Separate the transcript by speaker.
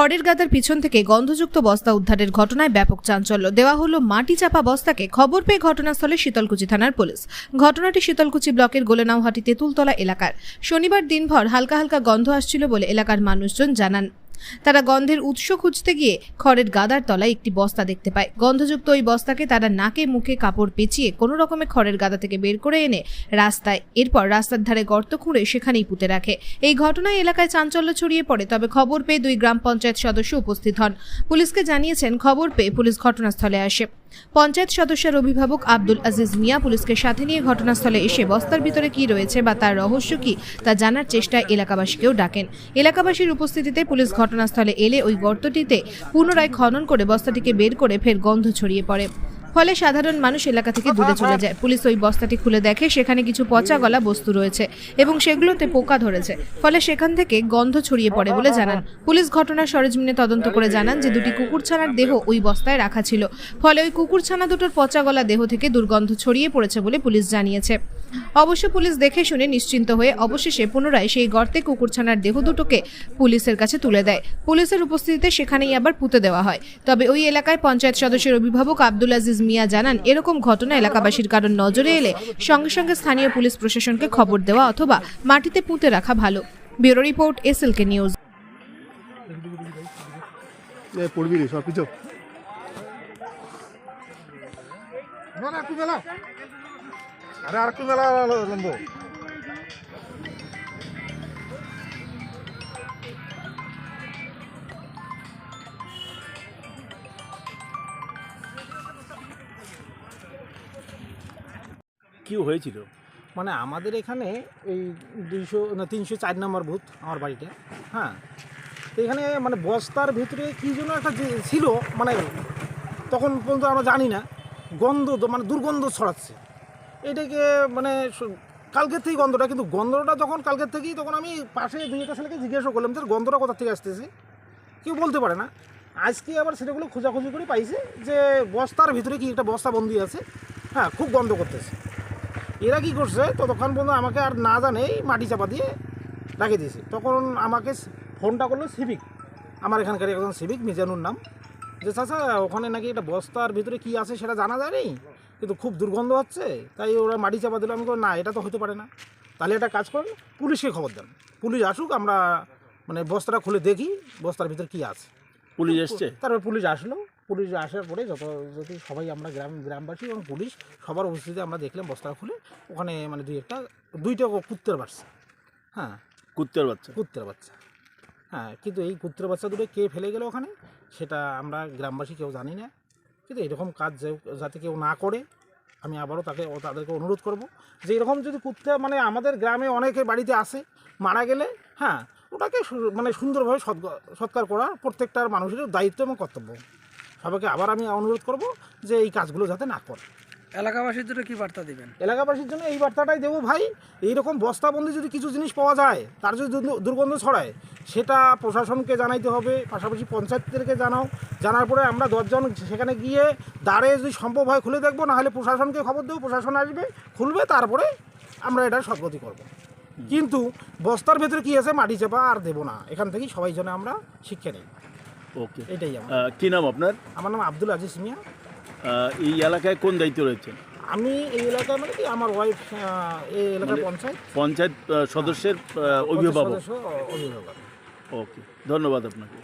Speaker 1: খড়ের গাদার পিছন থেকে গন্ধযুক্ত বস্তা উদ্ধারের ঘটনায় ব্যাপক চাঞ্চল্য। দেওয়া হলো মাটি চাপা বস্তাকে খবর পেয়ে ঘটনাস্থলে শীতলকুচি থানার পুলিশ। ঘটনাটি শীতলকুচি ব্লকের গোলেনাওহাটি তেঁতুলতলা এলাকার। শনিবার দিনভর হালকা হালকা গন্ধ আসছিল বলে এলাকার মানুষজন জানান। তারা গন্ধের উৎস খুঁজতে গিয়ে খড়ের গাদার তলায় একটি বস্তা দেখতে পায়। গন্ধযুক্ত ওই বস্তাকে তারা নাকে মুখে কাপড় পেঁচিয়ে কোনো রকমে খড়ের গাদা থেকে বের করে এনে রাস্তায়, এরপর রাস্তার ধারে গর্ত খুঁড়ে সেখানেই পুঁতে রাখে। এই ঘটনায় এলাকায় চাঞ্চল্য ছড়িয়ে পড়ে, তবে খবর পেয়ে দুই গ্রাম পঞ্চায়েত সদস্য উপস্থিত হন। পুলিশকে জানিয়েছেন, খবর পেয়ে পুলিশ ঘটনাস্থলে আসে। পঞ্চায়েত সদস্যের অভিভাবক আব্দুল আজিজ মিয়া পুলিশকে সাথে নিয়ে ঘটনাস্থলে এসে বস্তার ভিতরে কি রয়েছে বা তার রহস্য কি, তা জানার চেষ্টায় এলাকাবাসীকেও ডাকেন। এলাকাবাসীর উপস্থিতিতে পুলিশ ঘটনাস্থলে এলে ওই গর্তটিতে পুনরায় খনন করে বস্তাটিকে বের করে ফের গন্ধ ছড়িয়ে পড়ে। ফলে সাধারণ মানুষ এলাকা থেকে দূরে চলে যায়। পুলিশ ওই বস্তাটি খুলে দেখে, সেখানে কিছু পচা গলা বস্তু রয়েছে এবং সেগুলোতে পোকা ধরেছে। ফলে সেখান থেকে গন্ধ ছড়িয়ে পড়ে বলে জানান। পুলিশ ঘটনার সরেজমিনে তদন্ত করে জানান যে দুটি কুকুরছানার দেহ ওই বস্তায় রাখা ছিল। ফলে ওই কুকুরছানা দুটোর পচা গলা দেহ থেকে দুর্গন্ধ ছড়িয়ে পড়েছে বলে পুলিশ জানিয়েছে। অবশ্য পুলিশ দেখে শুনে নিশ্চিন্ত হয়ে অবশেষে পুনরায় সেই গর্তে কুকুরছানার দেহ দুটোকে পুলিশের কাছে তুলে দেয়। পুলিশের উপস্থিতিতে সেখানেই আবার পুঁতে দেওয়া হয়। তবে ওই এলাকায় পঞ্চায়েত সদস্যের অভিভাবক আব্দুল আজিজ মিয়া জানান এরকম ঘটনা এলাকাবাসীর কারণ নজরে এলে সঙ্গে সঙ্গে স্থানীয় পুলিশ প্রশাসনকে খবর দেওয়া অথবা মাটিতে পুঁতে রাখা ভালো। Bureau report SLK news.
Speaker 2: পড়বি রে সব কিছু।
Speaker 3: না না মেলা আরে আর একটু মেলা লম্ব
Speaker 4: কি হয়েছিল?
Speaker 5: মানে আমাদের এখানে এই দুইশো, না, তিনশো চার নম্বর বুথ আমার বাড়িতে হ্যাঁ? তো এখানে মানে বস্তার ভিতরে কী জন্য একটা ছিল মানে তখন পর্যন্ত আমরা জানি না, গন্ধ মানে দুর্গন্ধ ছড়াচ্ছে। এটাকে মানে কালকের থেকেই গন্ধটা, কিন্তু গন্ধটা যখন কালকের থেকেই, তখন আমি পাশে দুই একটা ছেলেকে জিজ্ঞাসা করলাম যে গন্ধটা কোথা থেকে আসতেছে? কেউ বলতে পারে না। আজকে আবার সেটাগুলো খোঁজাখুঁজি করে পাইছে যে বস্তার ভিতরে কি একটা বস্তা বন্দি আছে। হ্যাঁ খুব গন্ধ করতেছে। এরা কি করছে, ততক্ষণ পর্যন্ত আমাকে আর না জানেই মাটি চাপা দিয়ে রাখে দিয়েছে। তখন আমাকে ফোনটা করল সিভিক। আমার এখানকার একজন সিভিক, মিজানুর নাম। যে, চাচা, ওখানে নাকি একটা বস্তার ভিতরে কি আছে সেটা জানা যায়নি কিন্তু খুব দুর্গন্ধ হচ্ছে তাই ওরা মাটি চাপা দিল। আমি বললাম, না এটা তো হতে পারে না। তাহলে একটা কাজ করুন পুলিশকে খবর দেন। পুলিশ আসুক আমরা মানে বস্তাটা খুলে দেখি বস্তার ভিতরে কি আছে।
Speaker 4: পুলিশ এসছে?
Speaker 5: তারপর পুলিশ আসলো। পুলিশ আসার পরে যত যত সবাই আমরা গ্রাম গ্রামবাসী এবং পুলিশ সবার উপস্থিতিতে আমরা দেখলাম বস্তা খুলে ওখানে মানে দুই একটা দুইটা কুত্তের বাচ্চা। হ্যাঁ।
Speaker 4: কুত্তার বাচ্চা?
Speaker 5: কুত্তের বাচ্চা। হ্যাঁ কিন্তু এই কুত্তের বাচ্চা দুটো কে ফেলে গেল ওখানে সেটা আমরা গ্রামবাসী কেউ জানি না। কিন্তু এরকম কাজ যাতে কেউ না করে, আমি আবারও তাকে তাদেরকে অনুরোধ করব যে, এরকম যদি কুত্তে মানে আমাদের গ্রামে অনেকে বাড়িতে আসে, মারা গেলে হ্যাঁ ওটাকে মানে সুন্দরভাবে সৎকার করা প্রত্যেকটার মানুষের দায়িত্ব এবং কর্তব্য। সবাইকে আবার আমি অনুরোধ করব যে, এই কাজগুলো যাতে না করে।
Speaker 6: এলাকাবাসীর জন্য কি বার্তা দিবেন?
Speaker 5: এলাকাবাসীর জন্য এই বার্তাটাই দেবো ভাই এইরকম বস্তাবন্দি যদি কিছু জিনিস পাওয়া যায় তার যদি দুর্গন্ধ ছড়ায় সেটা প্রশাসনকে জানাইতে হবে পাশাপাশি পঞ্চায়েতদেরকে জানাও জানার পরে আমরা দশজন সেখানে গিয়ে দাঁড়ে যদি সম্ভব হয় খুলে দেখব না হলে প্রশাসনকে খবর দেবো প্রশাসন আসবে খুলবে তারপরে আমরা এটা সদ্গতি করব। কিন্তু বস্তার ভেতরে কী আছে মাটি চাপা আর দেবো না এখান থেকেই সবাই জন্য আমরা শিক্ষা নিই।
Speaker 4: ওকে।
Speaker 5: এটাই আমার।
Speaker 4: কি নাম আপনার?
Speaker 5: আমার নাম আব্দুল আজিজ মিয়া।
Speaker 4: এই এলাকায় কোন দায়িত্ব রয়েছে
Speaker 5: আমি এই এলাকায় মানে কি আমার ওয়াইফ এই এলাকার
Speaker 4: মানে-
Speaker 5: পঞ্চায়েত
Speaker 4: পঞ্চায়েত সদস্যের অভিভাবক।
Speaker 5: অভিভাবক।
Speaker 4: ওকে ধন্যবাদ আপনাকে।